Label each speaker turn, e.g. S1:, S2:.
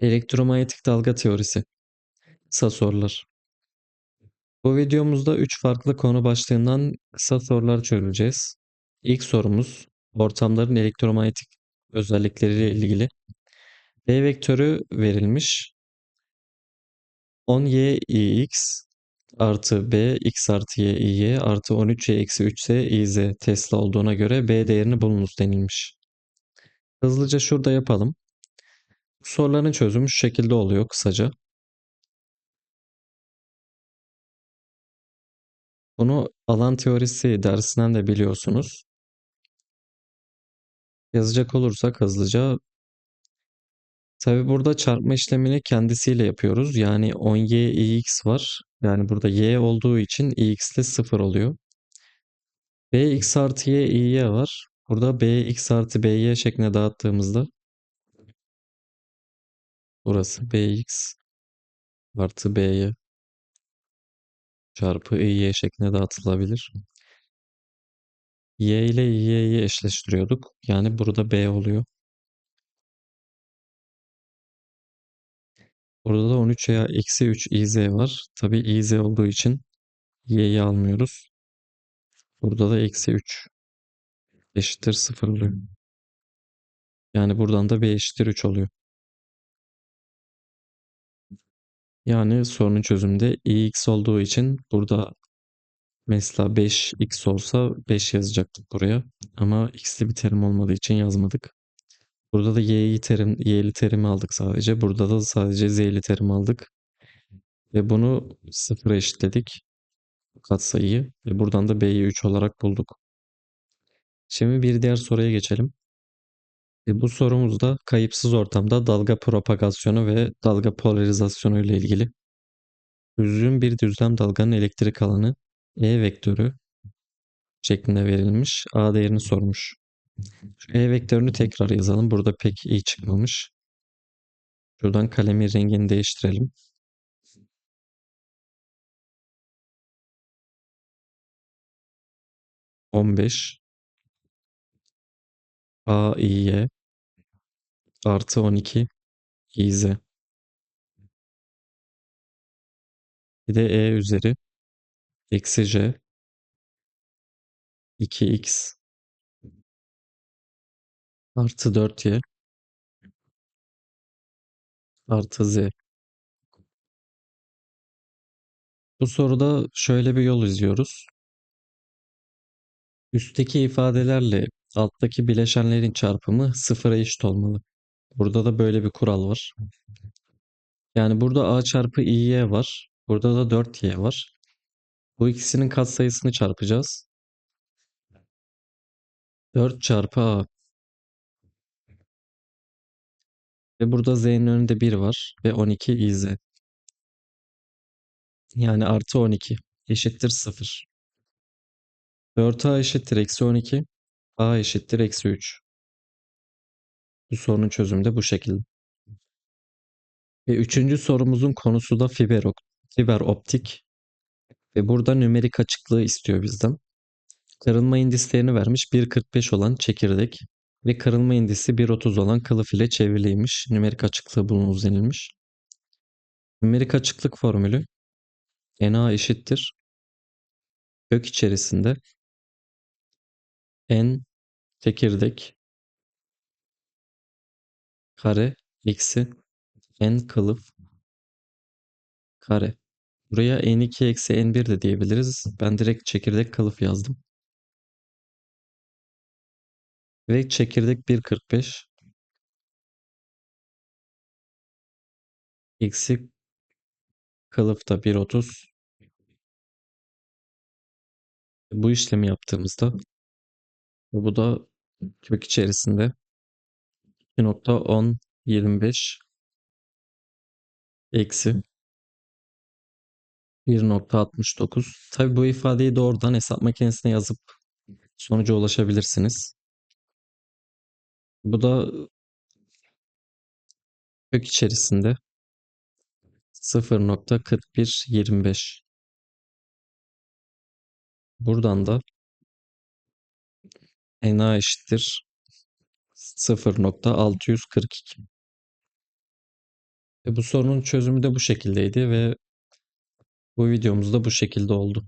S1: Elektromanyetik dalga teorisi. Kısa sorular. Bu videomuzda 3 farklı konu başlığından kısa sorular çözeceğiz. İlk sorumuz ortamların elektromanyetik özellikleriyle ilgili. B vektörü verilmiş. 10y ix artı b x artı y y artı 13y eksi 3z iz Tesla olduğuna göre b değerini bulunuz denilmiş. Hızlıca şurada yapalım. Soruların çözümü şu şekilde oluyor kısaca. Bunu alan teorisi dersinden de biliyorsunuz. Yazacak olursak hızlıca Tabi burada çarpma işlemini kendisiyle yapıyoruz. Yani 10y ix var. Yani burada y olduğu için ix ile 0 oluyor. bx artı y iy var. Burada bx artı by şeklinde dağıttığımızda burası bx artı by çarpı iy şeklinde dağıtılabilir. y ile y'yi eşleştiriyorduk. Yani burada b oluyor. Burada da 13 veya eksi 3 iz var. Tabi iz olduğu için y'yi almıyoruz. Burada da eksi 3 eşittir 0 oluyor. Yani buradan da b eşittir 3 oluyor. Yani sorunun çözümünde ix olduğu için burada mesela 5x olsa 5 yazacaktık buraya. Ama x'li bir terim olmadığı için yazmadık. Burada da y'li terim, y'li terimi aldık sadece. Burada da sadece z'li terim aldık. Ve bunu sıfıra eşitledik. Katsayıyı. Ve buradan da b'yi 3 olarak bulduk. Şimdi bir diğer soruya geçelim. E bu sorumuzda kayıpsız ortamda dalga propagasyonu ve dalga polarizasyonu ile ilgili. Düzgün bir düzlem dalganın elektrik alanı E vektörü şeklinde verilmiş. A değerini sormuş. Şu E vektörünü tekrar yazalım. Burada pek iyi çıkmamış. Şuradan kalemin rengini değiştirelim. On beş A İ'ye artı on iki İZ. Bir de E üzeri eksi J 2x artı 4y artı z. Bu soruda şöyle bir yol izliyoruz. Üstteki ifadelerle alttaki bileşenlerin çarpımı sıfıra eşit olmalı. Burada da böyle bir kural var. Yani burada a çarpı i'y var. Burada da 4y var. Bu ikisinin katsayısını çarpacağız. 4 çarpı a. Ve burada z'nin önünde 1 var. Ve 12 iz. Yani artı 12 eşittir 0. 4a eşittir eksi 12. a eşittir eksi 3. Bu sorunun çözümü de bu şekilde. Ve üçüncü sorumuzun konusu da fiber, fiber optik. Ve burada nümerik açıklığı istiyor bizden. Kırılma indislerini vermiş 1.45 olan çekirdek ve kırılma indisi 1.30 olan kılıf ile çevriliymiş. Nümerik açıklığı bulunuz denilmiş. Nümerik açıklık formülü Na eşittir. Kök içerisinde N çekirdek kare eksi N kılıf kare. Buraya N2 eksi N1 de diyebiliriz. Ben direkt çekirdek kılıf yazdım. Ve çekirdek 1.45 eksi kılıf da 1.30 bu işlemi yaptığımızda bu da kök içerisinde 2.1025 eksi. 1.69 Tabi bu ifadeyi doğrudan hesap makinesine yazıp sonuca ulaşabilirsiniz. Bu da kök içerisinde 0.4125 Buradan da NA eşittir 0.642 E bu sorunun çözümü de bu şekildeydi ve bu videomuz da bu şekilde oldu.